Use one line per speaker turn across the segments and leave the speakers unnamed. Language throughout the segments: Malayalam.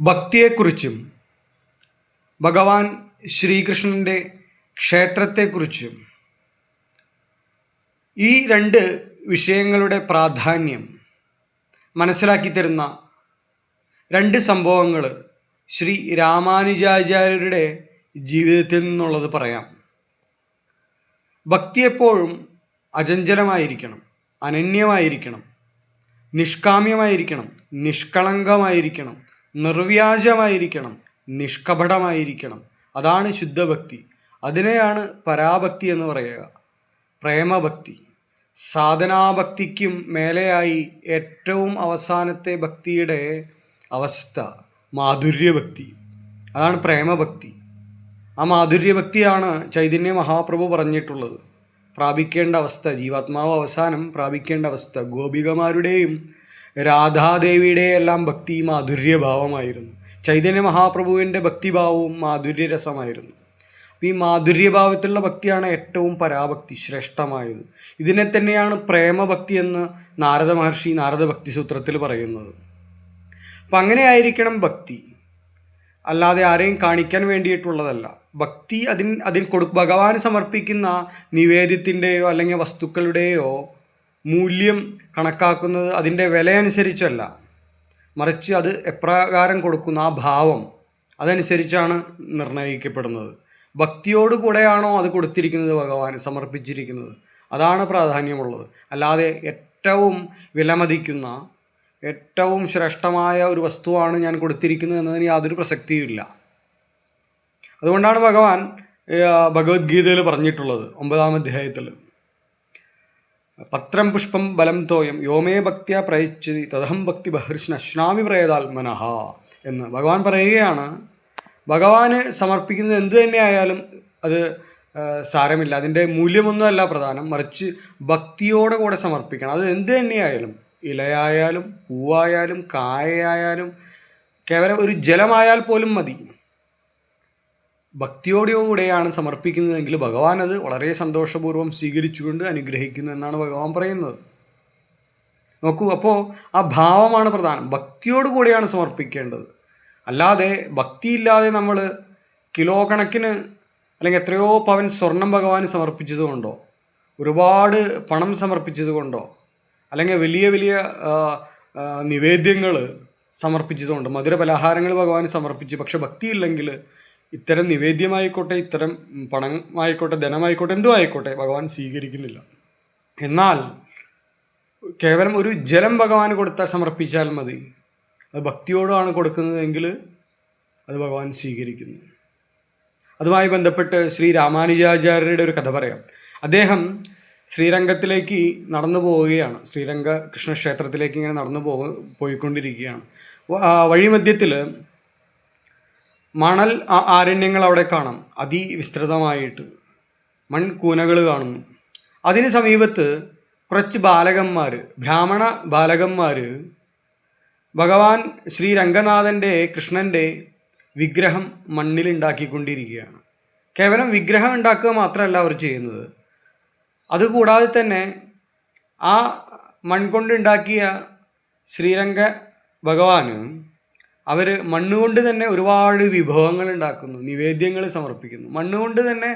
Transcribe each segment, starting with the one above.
ഭക്തിയെക്കുറിച്ചും ഭഗവാൻ ശ്രീകൃഷ്ണന്റെ ക്ഷേത്രത്തെക്കുറിച്ചും. ഈ രണ്ട് വിഷയങ്ങളുടെ പ്രാധാന്യം മനസ്സിലാക്കി തരുന്ന രണ്ട് സംഭവങ്ങൾ ശ്രീ രാമാനുജാചാര്യരുടെ ജീവിതത്തിൽ നിന്നുള്ളത് പറയാം. ഭക്തി എപ്പോഴും അചഞ്ചലമായിരിക്കണം അനന്യമായിരിക്കണം നിഷ്കാമ്യമായിരിക്കണം നിഷ്കളങ്കമായിരിക്കണം നിർവ്യാജമായിരിക്കണം നിഷ്കപടമായിരിക്കണം. അതാണ് ശുദ്ധഭക്തി. അതിനെയാണ് പരാഭക്തി എന്ന് പറയുക. പ്രേമഭക്തി. സാധനാഭക്തിക്കും മേലെയായി ഏറ്റവും അവസാനത്തെ ഭക്തിയുടെ അവസ്ഥ മാധുര്യഭക്തി. അതാണ് പ്രേമഭക്തി. ആ മാധുര്യഭക്തിയാണ് ചൈതന്യ മഹാപ്രഭു പറഞ്ഞിട്ടുള്ളത്. പ്രാപിക്കേണ്ട അവസ്ഥ ജീവാത്മാവ് അവസാനം പ്രാപിക്കേണ്ട അവസ്ഥ ഗോപികമാരുടെയും രാധാദേവിയുടെയും എല്ലാം ഭക്തി മാധുര്യഭാവമായിരുന്നു. ചൈതന്യ മഹാപ്രഭുവിന്റെ ഭക്തിഭാവവും മാധുര്യരസമായിരുന്നു. ഈ മാധുര്യഭാവത്തിലുള്ള ഭക്തിയാണ് ഏറ്റവും പരാഭക്തി ശ്രേഷ്ഠമായത്. ഇതിനെ തന്നെയാണ് പ്രേമഭക്തി എന്ന് നാരദ മഹർഷി നാരദ ഭക്തി സൂത്രത്തിൽ പറയുന്നത്. അപ്പം അങ്ങനെ ആയിരിക്കണം ഭക്തി. അല്ലാതെ ആരെയും കാണിക്കാൻ വേണ്ടിയിട്ടുള്ളതല്ല. ഭക്തി അതിൻ അതിൽ കൊടു ഭഗവാന് സമർപ്പിക്കുന്ന നിവേദ്യത്തിന്റെയോ അല്ലെങ്കിൽ വസ്തുക്കളുടെയോ മൂല്യം കണക്കാക്കുന്നത് അതിന്റെ വിലയനുസരിച്ചല്ല. മറിച്ച് അത് എപ്രകാരം കൊടുക്കുന്ന ആ ഭാവം അതനുസരിച്ചാണ് നിർണയിക്കപ്പെടുന്നത്. ഭക്തിയോട് കൂടെയാണോ അത് കൊടുത്തിരിക്കുന്നത് ഭഗവാൻ സമർപ്പിച്ചിരിക്കുന്നത്? അതാണ് പ്രാധാന്യമുള്ളത്. അല്ലാതെ ഏറ്റവും വിലമതിക്കുന്ന ഏറ്റവും ശ്രേഷ്ഠമായ ഒരു വസ്തുവാണ് ഞാൻ കൊടുത്തിരിക്കുന്നത് എന്നതിന് യാതൊരു പ്രസക്തിയുമില്ല അതുകൊണ്ടാണ് ഭഗവാൻ ഭഗവത്ഗീതയിൽ പറഞ്ഞിട്ടുള്ളത് ഒമ്പതാം അധ്യായത്തിൽ. പത്രം പുഷ്പം ബലം തോയം യോമേ ഭക്തിയ പ്രയച്ചതി തഥം ഭക്തി ബഹർഷ്ണ അശ്നാമി പ്രേതാത്മനഹ എന്ന് ഭഗവാൻ പറയുകയാണ്. ഭഗവാന് സമർപ്പിക്കുന്നത് എന്ത് തന്നെയായാലും അത് സാരമില്ല. അതിന്റെ മൂല്യമൊന്നുമല്ല പ്രധാനം. മറിച്ച് ഭക്തിയോടെ കൂടെ സമർപ്പിക്കണം. അത് എന്ത് തന്നെയായാലും ഇലയായാലും പൂവായാലും കായയായാലും കേവലം ഒരു ജലമായാൽ പോലും മതി. ഭക്തിയോടെയോടെയാണ് സമർപ്പിക്കുന്നതെങ്കിൽ ഭഗവാൻ അത് വളരെ സന്തോഷപൂർവം സ്വീകരിച്ചുകൊണ്ട് അനുഗ്രഹിക്കുന്നു എന്നാണ് ഭഗവാൻ പറയുന്നത്. നോക്കൂ അപ്പോൾ ആ ഭാവമാണ് പ്രധാനം. ഭക്തിയോട് കൂടിയാണ് സമർപ്പിക്കേണ്ടത്. അല്ലാതെ ഭക്തിയില്ലാതെ നമ്മൾ കിലോ കണക്കിന് അല്ലെങ്കിൽ എത്രയോ പവൻ സ്വർണം ഭഗവാൻ സമർപ്പിച്ചതുകൊണ്ടോ ഒരുപാട് പണം സമർപ്പിച്ചതുകൊണ്ടോ അല്ലെങ്കിൽ വലിയ വലിയ നിവേദ്യങ്ങൾ സമർപ്പിച്ചതുകൊണ്ട് മധുര പലഹാരങ്ങൾ ഭഗവാൻ സമർപ്പിച്ചു പക്ഷെ ഭക്തിയില്ലെങ്കിൽ ഇത്തരം നിവേദ്യമായിക്കോട്ടെ ഇത്തരം പണമായിക്കോട്ടെ ധനമായിക്കോട്ടെ എന്തോ ആയിക്കോട്ടെ ഭഗവാൻ സ്വീകരിക്കുന്നില്ല. എന്നാൽ കേവലം ഒരു ജലം ഭഗവാൻ കൊടുത്താൽ സമർപ്പിച്ചാൽ മതി. അത് ഭക്തിയോടാണ് കൊടുക്കുന്നതെങ്കിൽ അത് ഭഗവാൻ സ്വീകരിക്കുന്നു. അതുമായി ബന്ധപ്പെട്ട് ശ്രീ രാമാനുജാചാര്യരുടെ ഒരു കഥ പറയാം. അദ്ദേഹം ശ്രീരംഗത്തിലേക്ക് നടന്നു പോവുകയാണ്. ശ്രീരംഗ കൃഷ്ണക്ഷേത്രത്തിലേക്ക് ഇങ്ങനെ നടന്നു പോ പോയിക്കൊണ്ടിരിക്കുകയാണ്. വഴിമധ്യത്തിൽ മണൽ ആരണ്യങ്ങൾ അവിടെ കാണാം. അതിവിസ്തൃതമായിട്ട് മൺകൂനകൾ കാണുന്നു. അതിന് സമീപത്ത് കുറച്ച് ബാലകന്മാർ ബ്രാഹ്മണ ബാലകന്മാർ ഭഗവാൻ ശ്രീരംഗനാഥന്റെ കൃഷ്ണന്റെ വിഗ്രഹം മണ്ണിലുണ്ടാക്കിക്കൊണ്ടിരിക്കുകയാണ്. കേവലം വിഗ്രഹം ഉണ്ടാക്കുക മാത്രമല്ല അവർ ചെയ്യുന്നത്. അതുകൂടാതെ തന്നെ ആ മൺകൊണ്ടുണ്ടാക്കിയ ശ്രീരംഗ ഭഗവാന് അവർ മണ്ണുകൊണ്ട് തന്നെ ഒരുപാട് വിഭവങ്ങൾ ഉണ്ടാക്കുന്നു നിവേദ്യങ്ങൾ സമർപ്പിക്കുന്നു. മണ്ണുകൊണ്ട് തന്നെ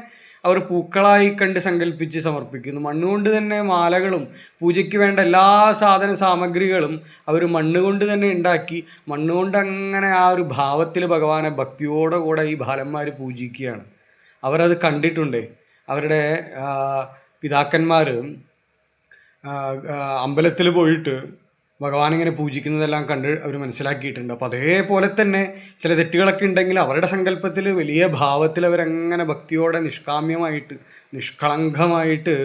അവർ പൂക്കളായി കണ്ട് സങ്കല്പിച്ച് സമർപ്പിക്കുന്നു. മണ്ണുകൊണ്ട് തന്നെ മാലകളും പൂജയ്ക്ക് വേണ്ട എല്ലാ സാധന സാമഗ്രികളും അവർ മണ്ണുകൊണ്ട് തന്നെ ഉണ്ടാക്കി മണ്ണുകൊണ്ട് അങ്ങനെ ആ ഒരു ഭാവത്തിൽ ഭഗവാനെ ഭക്തിയോടെ കൂടെ ഈ ബാലന്മാർ പൂജിക്കുകയാണ്. അവരത് കണ്ടിട്ടുണ്ട്. അവരുടെ പിതാക്കന്മാർ അമ്പലത്തിൽ പോയിട്ട് ഭഗവാൻ ഇങ്ങനെ പൂജിക്കുന്നതെല്ലാം കണ്ട് അവർ മനസ്സിലാക്കിയിട്ടുണ്ട്. അപ്പോൾ അതേപോലെ തന്നെ ചില തെറ്റുകളൊക്കെ ഉണ്ടെങ്കിൽ അവരുടെ സങ്കല്പത്തിൽ വലിയ ഭാവത്തിൽ അവരങ്ങനെ ഭക്തിയോടെ നിഷ്കാമ്യമായിട്ട് നിഷ്കളങ്കമായിട്ട്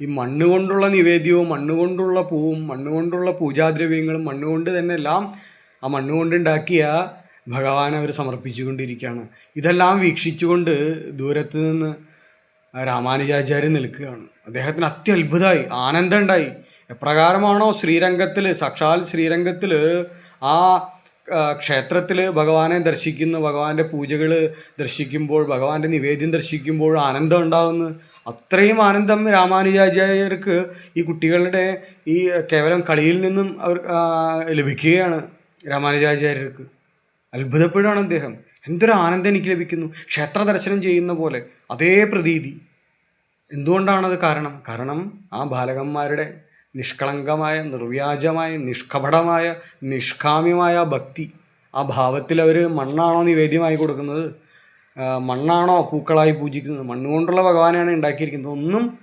ഈ മണ്ണ് കൊണ്ടുള്ള നിവേദ്യവും മണ്ണ് കൊണ്ടുള്ള പൂവും മണ്ണ് കൊണ്ടുള്ള പൂജാദ്രവ്യങ്ങളും മണ്ണ് കൊണ്ട് തന്നെ എല്ലാം ആ മണ്ണ് കൊണ്ടുണ്ടാക്കിയ ഭഗവാൻ അവർ സമർപ്പിച്ചുകൊണ്ടിരിക്കുകയാണ്. ഇതെല്ലാം വീക്ഷിച്ചുകൊണ്ട് ദൂരത്ത് നിന്ന് രാമാനുജാചാര്യൻ നിൽക്കുകയാണ്. അദ്ദേഹത്തിന് അത്യത്ഭുതമായി ആനന്ദം ഉണ്ടായി. എപ്രകാരമാണോ ശ്രീരംഗത്തിൽ സാക്ഷാൽ ശ്രീരംഗത്തിൽ ആ ക്ഷേത്രത്തിൽ ഭഗവാനെ ദർശിക്കുന്നു ഭഗവാന്റെ പൂജകൾ ദർശിക്കുമ്പോൾ ഭഗവാന്റെ നിവേദ്യം ദർശിക്കുമ്പോൾ ആനന്ദം ഉണ്ടാകുന്നു അത്രയും ആനന്ദം രാമാനുജാചാര്യർക്ക് ഈ കുട്ടികളുടെ ഈ കേവലം കളിയിൽ നിന്നും അവർ ലഭിക്കുകയാണ് രാമാനുജാചാര്യർക്ക്. അത്ഭുതപ്പെടുകയാണ് അദ്ദേഹം. എന്തൊരു ആനന്ദം എനിക്ക് ലഭിക്കുന്നു. ക്ഷേത്ര ദർശനം ചെയ്യുന്ന പോലെ അതേ പ്രതീതി. എന്തുകൊണ്ടാണത് കാരണം? കാരണം ആ ബാലകന്മാരുടെ നിഷ്കളങ്കമായ നിർവ്യാജമായ നിഷ്കപടമായ നിഷ്കാമ്യമായ ഭക്തി ആ ഭാവത്തിൽ അവർ മണ്ണാണോ നിവേദ്യമായി കൊടുക്കുന്നത്? മണ്ണാണോ പൂക്കളായി പൂജിക്കുന്നത്? മണ്ണുകൊണ്ടുള്ള ഭഗവാനെയാണ് ഉണ്ടാക്കിയിരിക്കുന്നത്. ഒന്നും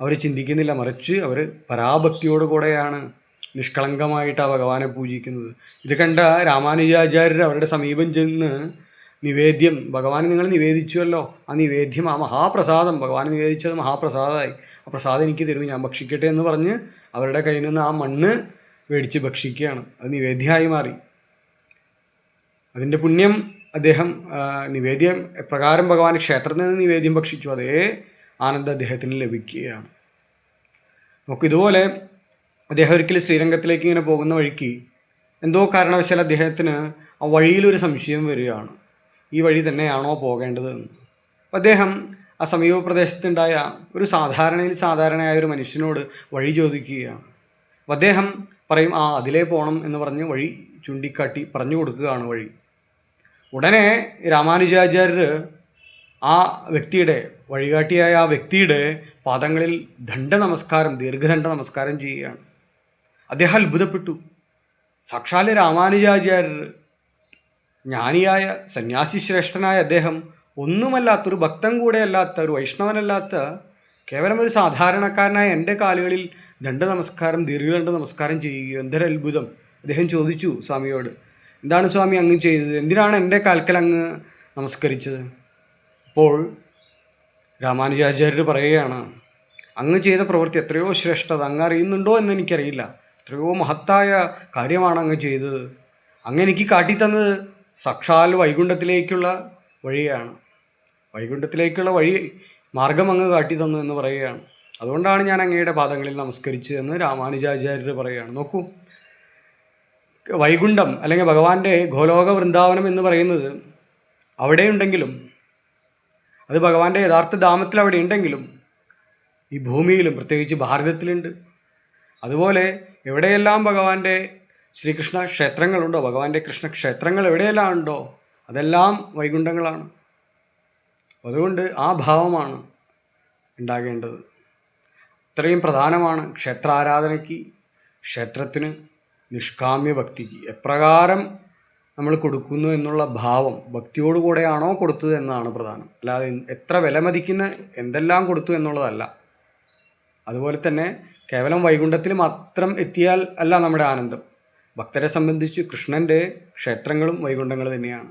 അവർ ചിന്തിക്കുന്നില്ല. മറിച്ച് അവർ പരാഭക്തിയോട് കൂടെയാണ് നിഷ്കളങ്കമായിട്ട് ആ ഭഗവാനെ പൂജിക്കുന്നത്. ഇത് കണ്ട രാമാനുജാചാര്യർ അവരുടെ സമീപം ചെന്ന് നിവേദ്യം. ഭഗവാന് നിങ്ങൾ നിവേദിച്ചുവല്ലോ. ആ നിവേദ്യം ആ മഹാപ്രസാദം. ഭഗവാൻ നിവേദിച്ചത് മഹാപ്രസാദമായി. ആ പ്രസാദം എനിക്ക് തരും ഞാൻ ഭക്ഷിക്കട്ടെ എന്ന് പറഞ്ഞ് അവരുടെ കയ്യിൽ നിന്ന് ആ മണ്ണ് മേടിച്ച് ഭക്ഷിക്കുകയാണ്. അത് നിവേദ്യമായി മാറി. അതിന്റെ പുണ്യം അദ്ദേഹം നിവേദ്യം പ്രകാരം ഭഗവാൻ ക്ഷേത്രത്തിൽ നിന്ന് നിവേദ്യം ഭക്ഷിച്ചു അതേ ആനന്ദം അദ്ദേഹത്തിന് ലഭിക്കുകയാണ്. നമുക്ക് ഇതുപോലെ അദ്ദേഹം ഒരിക്കലും ശ്രീരംഗത്തിലേക്ക് ഇങ്ങനെ പോകുന്ന വഴിക്ക് എന്തോ കാരണവശാൽ അദ്ദേഹത്തിന് ആ വഴിയിലൊരു സംശയം വരികയാണ്. ഈ വഴി തന്നെയാണോ പോകേണ്ടത്? അദ്ദേഹം ആ സമീപ പ്രദേശത്തുണ്ടായ ഒരു സാധാരണയിൽ സാധാരണയായ ഒരു മനുഷ്യനോട് വഴി ചോദിക്കുകയാണ്. അപ്പം അദ്ദേഹം പറയും ആ അതിലേ പോകണം എന്ന് പറഞ്ഞ് വഴി ചൂണ്ടിക്കാട്ടി പറഞ്ഞു കൊടുക്കുകയാണ് വഴി. ഉടനെ രാമാനുജാചാര്യർ ആ വ്യക്തിയുടെ വഴികാട്ടിയായ ആ വ്യക്തിയുടെ പാദങ്ങളിൽ ദണ്ഡ നമസ്കാരം ദീർഘദണ്ഡ നമസ്കാരം ചെയ്യുകയാണ്. അദ്ദേഹം അത്ഭുതപ്പെട്ടു. സാക്ഷാൽ രാമാനുജാചാര്യർ ജ്ഞാനിയായ സന്യാസി ശ്രേഷ്ഠനായ അദ്ദേഹം ഒന്നുമല്ലാത്തൊരു ഭക്തൻ കൂടെ അല്ലാത്ത ഒരു വൈഷ്ണവനല്ലാത്ത കേവലം ഒരു സാധാരണക്കാരനായ എന്റെ കാലുകളിൽ ദണ്ഡ നമസ്കാരം ദീർഘദണ്ഡ നമസ്കാരം ചെയ്യുകയോ എന്തൊരു അത്ഭുതം അദ്ദേഹം ചോദിച്ചു സ്വാമിയോട്. എന്താണ് സ്വാമി അങ്ങ് ചെയ്തത്? എന്തിനാണ് എന്റെ കാൽക്കൽ അങ്ങ് നമസ്കരിച്ചത്? അപ്പോൾ രാമാനുജാചാര്യർ പറയുകയാണ് അങ്ങ് ചെയ്ത പ്രവൃത്തി എത്രയോ ശ്രേഷ്ഠത അങ്ങ് അറിയുന്നുണ്ടോ എന്ന് എനിക്കറിയില്ല. എത്രയോ മഹത്തായ കാര്യമാണ് അങ്ങ് ചെയ്തത്. അങ്ങ് എനിക്ക് കാട്ടിത്തന്നത് സാക്ഷാൽ വൈകുണ്ഠത്തിലേക്കുള്ള വഴിയാണ്. വൈകുണ്ഠത്തിലേക്കുള്ള വഴി മാർഗം അങ്ങ് കാട്ടി തന്നു എന്ന് പറയുകയാണ്. അതുകൊണ്ടാണ് ഞാൻ അങ്ങയുടെ പാദങ്ങളിൽ നമസ്കരിച്ചതെന്ന് രാമാനുജാചാര്യർ പറയുകയാണ്. നോക്കൂ വൈകുണ്ഠം അല്ലെങ്കിൽ ഭഗവാന്റെ ഗോലോക വൃന്ദാവനം എന്ന് പറയുന്നത് അവിടെയുണ്ടെങ്കിലും അത് ഭഗവാന്റെ യഥാർത്ഥ ധാമത്തിൽ അവിടെ ഉണ്ടെങ്കിലും ഈ ഭൂമിയിലും പ്രത്യേകിച്ച് ഭാരതത്തിലുണ്ട്. അതുപോലെ എവിടെയെല്ലാം ഭഗവാന്റെ ശ്രീകൃഷ്ണ ക്ഷേത്രങ്ങളുണ്ടോ? ഭഗവാന്റെ കൃഷ്ണ ക്ഷേത്രങ്ങൾ എവിടെയെല്ലാം ഉണ്ടോ അതെല്ലാം വൈകുണ്ഠങ്ങളാണ്. അതുകൊണ്ട് ആ ഭാവമാണ് ഉണ്ടാകേണ്ടത്. ഇത്രയും പ്രധാനമാണ് ക്ഷേത്രാരാധനയ്ക്ക് ക്ഷേത്രത്തിന് നിഷ്കാമ്യ ഭക്തിക്ക് എപ്രകാരം നമ്മൾ കൊടുക്കുന്നു എന്നുള്ള ഭാവം ഭക്തിയോടുകൂടെയാണോ കൊടുത്തത് എന്നതാണ് പ്രധാനം. അല്ലാതെ എത്ര വിലമതിക്കുന്ന എന്തെല്ലാം കൊടുത്തു എന്നുള്ളതല്ല. അതുപോലെ തന്നെ കേവലം വൈകുണ്ഠത്തിൽ മാത്രം എത്തിയാൽ അല്ല നമ്മുടെ ആനന്ദം. ഭക്തരെ സംബന്ധിച്ച് കൃഷ്ണന്റെ ക്ഷേത്രങ്ങളും വൈകുണ്ഠങ്ങൾ തന്നെയാണ്.